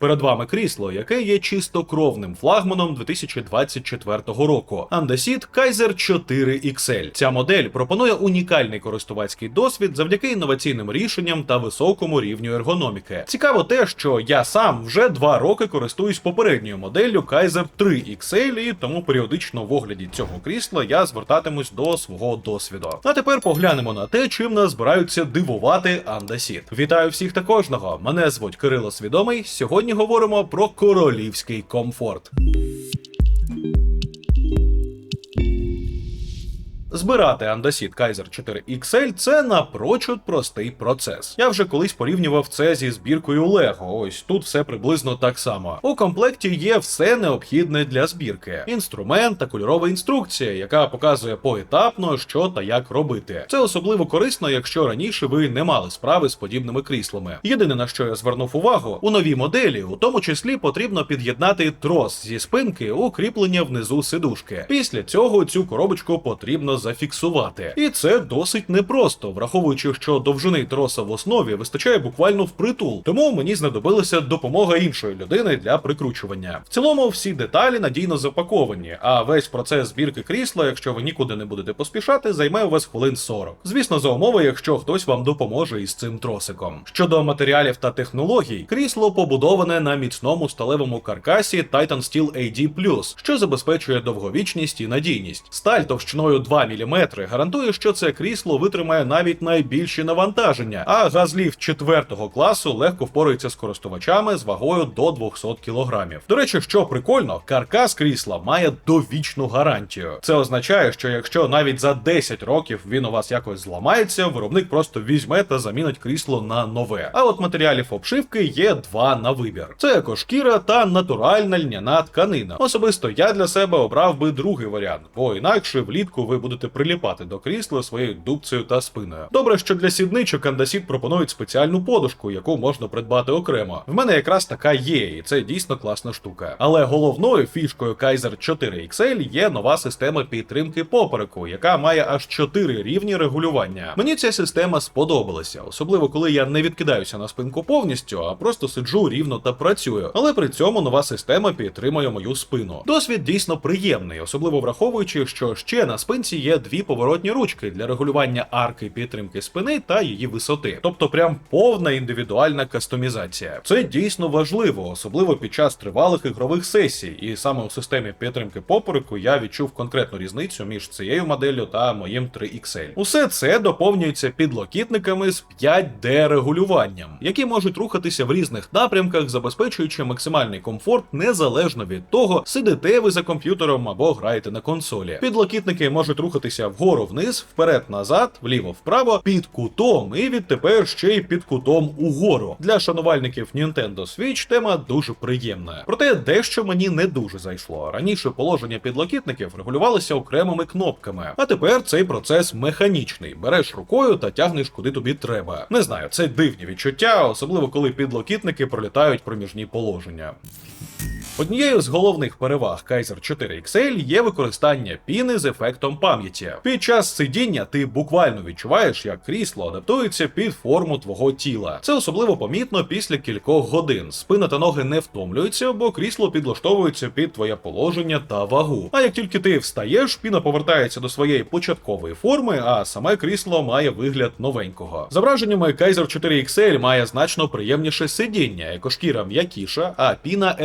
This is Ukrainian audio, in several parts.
Перед вами крісло, яке є чистокровним флагманом 2024 року. Andasit Kaiser 4 XL. Ця модель пропонує унікальний користувацький досвід завдяки інноваційним рішенням та високому рівню ергономіки. Цікаво те, що я сам вже два роки користуюсь попередньою моделлю Kaiser 3 XL, і тому періодично в огляді цього крісла я звертатимусь до свого досвіду. А тепер поглянемо на те, чим нас збираються дивувати Andasit. Вітаю всіх та кожного. Мене звуть Кирило Свідомий. Сьогодні говоримо про королівський комфорт. Збирати Andasit Kaiser 4 XL це напрочуд простий процес. Я вже колись порівнював це зі збіркою Lego. Ось тут все приблизно так само. У комплекті є все необхідне для збірки: інструмент та кольорова інструкція, яка показує поетапно, що та як робити. Це особливо корисно, якщо раніше ви не мали справи з подібними кріслами. Єдине на що я звернув увагу, у новій моделі, у тому числі потрібно під'єднати трос зі спинки у кріплення внизу сидушки. Після цього цю коробочку потрібно зафіксувати. І це досить непросто, враховуючи, що довжини троса в основі вистачає буквально впритул. Тому мені знадобилася допомога іншої людини для прикручування. В цілому всі деталі надійно запаковані, а весь процес збірки крісла, якщо ви нікуди не будете поспішати, займе у вас хвилин 40. Звісно, за умови, якщо хтось вам допоможе із цим тросиком. Щодо матеріалів та технологій, крісло побудоване на міцному сталевому каркасі Titan Steel AD+, що забезпечує довговічність і надійність. Сталь товщиною 2 мм гарантує, що це крісло витримає навіть найбільші навантаження, а газліфт 4 класу легко впорається з користувачами з вагою до 200 кг. До речі, що прикольно, каркас крісла має довічну гарантію. Це означає, що якщо навіть за 10 років він у вас якось зламається, виробник просто візьме та замінить крісло на нове. А от матеріалів обшивки є два на вибір: це екошкіра та натуральна льняна тканина. Особисто я для себе обрав би другий варіант, бо інакше влітку ви будете приліпати до крісла своєю дубцею та спиною. Добре, що для сідничок Андасіт пропонують спеціальну подушку, яку можна придбати окремо. В мене якраз така є, і це дійсно класна штука. Але головною фішкою Kaiser 4 XL є нова система підтримки попереку, яка має аж 4 рівні регулювання. Мені ця система сподобалася, особливо коли я не відкидаюся на спинку повністю, а просто сиджу рівно та працюю. Але при цьому нова система підтримує мою спину. Досвід дійсно приємний, особливо враховуючи, що ще на спинці є дві поворотні ручки для регулювання арки підтримки спини та її висоти. Тобто, прям повна індивідуальна кастомізація. Це дійсно важливо, особливо під час тривалих ігрових сесій. І саме у системі підтримки попереку я відчув конкретну різницю між цією моделлю та моїм 3XL. Усе це доповнюється підлокітниками з 5D регулюванням, які можуть рухатися в різних напрямках, забезпечуючи максимальний комфорт незалежно від того, сидите ви за комп'ютером або граєте на консолі. Підлокітники можуть рухатися вгору вниз, вперед-назад, вліво-вправо, під кутом, і відтепер ще й під кутом угору. Для шанувальників Nintendo Switch тема дуже приємна. Проте дещо мені не дуже зайшло. Раніше положення підлокітників регулювалося окремими кнопками, а тепер цей процес механічний. Береш рукою та тягнеш куди тобі треба. Не знаю, це дивні відчуття, особливо коли підлокітники пролітають проміжні положення. Однією з головних переваг Kaiser 4 XL є використання піни з ефектом пам'яті. Під час сидіння ти буквально відчуваєш, як крісло адаптується під форму твого тіла. Це особливо помітно після кількох годин. Спина та ноги не втомлюються, бо крісло підлаштовується під твоє положення та вагу. А як тільки ти встаєш, піна повертається до своєї початкової форми, а саме крісло має вигляд новенького. Зображеннями Kaiser 4 XL має значно приємніше сидіння, екошкіра м'якіша, а піна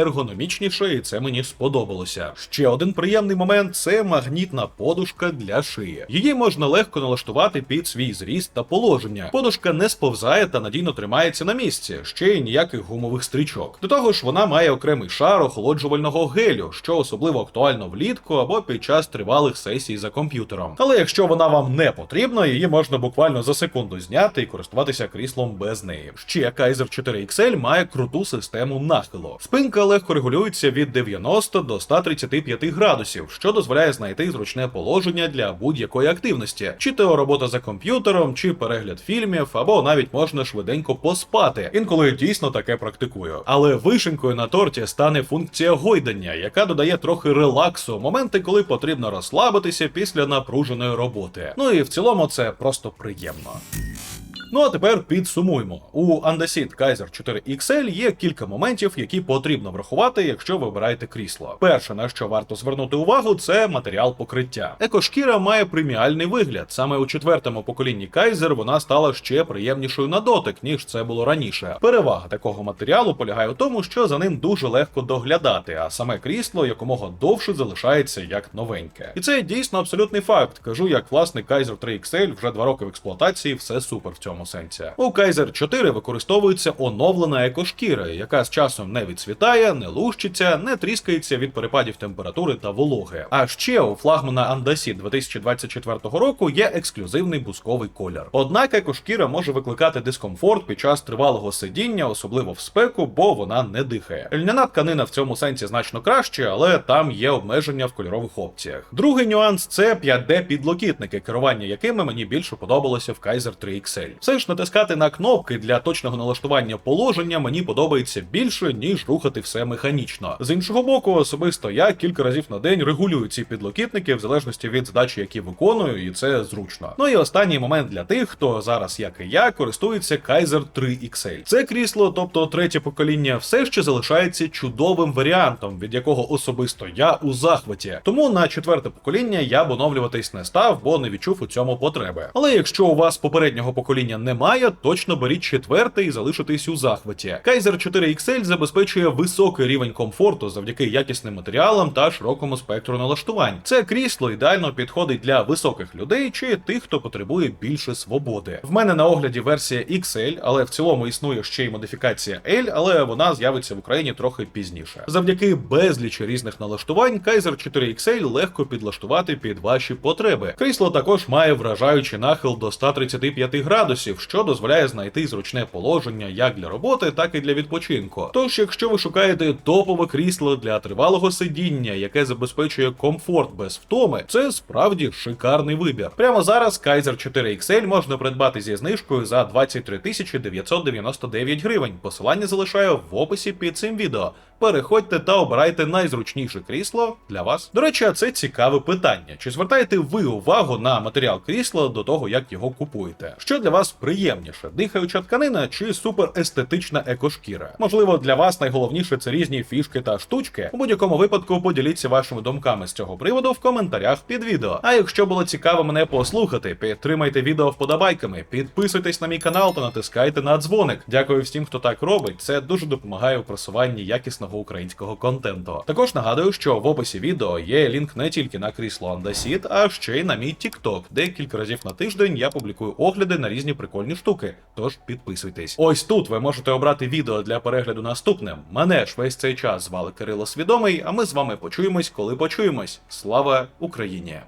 ергономічніша, і це мені сподобалося. Ще один приємний момент це магнітна подушка для шиї. Її можна легко налаштувати під свій зріст та положення. Подушка не сповзає та надійно тримається на місці, ще й ніяких гумових стрічок. До того ж, вона має окремий шар охолоджувального гелю, що особливо актуально влітку або під час тривалих сесій за комп'ютером. Але якщо вона вам не потрібна, її можна буквально за секунду зняти і користуватися кріслом без неї. Ще Kaiser 4 XL має круту систему нахилу. Спинка легко регулюється від 90 до 135 градусів, що дозволяє знайти зручне положення для будь-якої активності, чи то робота за комп'ютером, чи перегляд фільмів, або навіть можна швиденько поспати. Інколи дійсно таке практикую. Але вишенькою на торті стане функція гойдання, яка додає трохи релаксу, моменти, коли потрібно розслабитися після напруженої роботи. Ну і в цілому це просто приємно. Ну а тепер підсумуємо. У Andasit Kaiser 4 XL є кілька моментів, які потрібно врахувати, якщо ви обираєте крісло. Перше, на що варто звернути увагу, це матеріал покриття. Екошкіра має преміальний вигляд. Саме у четвертому поколінні Kaiser вона стала ще приємнішою на дотик, ніж це було раніше. Перевага такого матеріалу полягає в тому, що за ним дуже легко доглядати, а саме крісло якомога довше залишається як новеньке. І це дійсно абсолютний факт. Кажу, як власник Kaiser 3 XL вже два роки в експлуатації, все супер в цьому сенсі. У Kaiser 4 використовується оновлена екошкіра, яка з часом не відцвітає, не лущиться, не тріскається від перепадів температури та вологи. А ще у флагмана Andasit 2024 року є ексклюзивний бусковий колір. Однак екошкіра може викликати дискомфорт під час тривалого сидіння, особливо в спеку, бо вона не дихає. Льняна тканина в цьому сенсі значно краще, але там є обмеження в кольорових опціях. Другий нюанс це 5D підлокітники, керування якими мені більше подобалося в Kaiser 3 XL. Все ж натискати на кнопки для точного налаштування положення мені подобається більше, ніж рухати все механічно. З іншого боку, особисто я кілька разів на день регулюю ці підлокітники в залежності від задачі, які виконую, і це зручно. Ну і останній момент для тих, хто зараз, як і я, користується Kaiser 3 XL. Це крісло, тобто третє покоління, все ще залишається чудовим варіантом, від якого особисто я у захваті. Тому на четверте покоління я б оновлюватись не став, бо не відчув у цьому потреби. Але якщо у вас попереднього покоління немає, точно беріть четверте і залишитись у захваті. Kaiser 4 XL забезпечує високий рівень комфорту завдяки якісним матеріалам та широкому спектру налаштувань. Це крісло ідеально підходить для високих людей чи тих, хто потребує більше свободи. В мене на огляді версія XL, але в цілому існує ще й модифікація L, але вона з'явиться в Україні трохи пізніше. Завдяки безлічі різних налаштувань, Kaiser 4 XL легко підлаштувати під ваші потреби. Крісло також має вражаючий нахил до 135 градусів, що дозволяє знайти зручне положення як для роботи, так і для відпочинку. Тож, якщо ви шукаєте топове крісло для тривалого сидіння, яке забезпечує комфорт без втоми, це справді шикарний вибір. Прямо зараз Kaiser 4 XL можна придбати зі знижкою за 23 тисячі 999 гривень. Посилання залишаю в описі під цим відео. Переходьте та обирайте найзручніше крісло для вас. До речі, це цікаве питання. Чи звертаєте ви увагу на матеріал крісла до того, як його купуєте? Що для вас приємніше, дихаюча тканина чи суперестетична екошкіра? Можливо, для вас найголовніше це різні фішки та штучки. У будь-якому випадку поділіться вашими думками з цього приводу в коментарях під відео. А якщо було цікаво мене послухати, підтримайте відео вподобайками, підписуйтесь на мій канал та натискайте на дзвоник. Дякую всім, хто так робить. Це дуже допомагає у просуванні якісного українського контенту. Також нагадую, що в описі відео є лінк не тільки на крісло Andasit, а ще й на мій TikTok, де кілька разів на тиждень я публікую огляди на різні прикольні штуки. Тож підписуйтесь. Ось тут ви можете обрати відео для перегляду наступним. Мене ж весь цей час звали Кирило Свідомий, а ми з вами почуємось, коли почуємось. Слава Україні!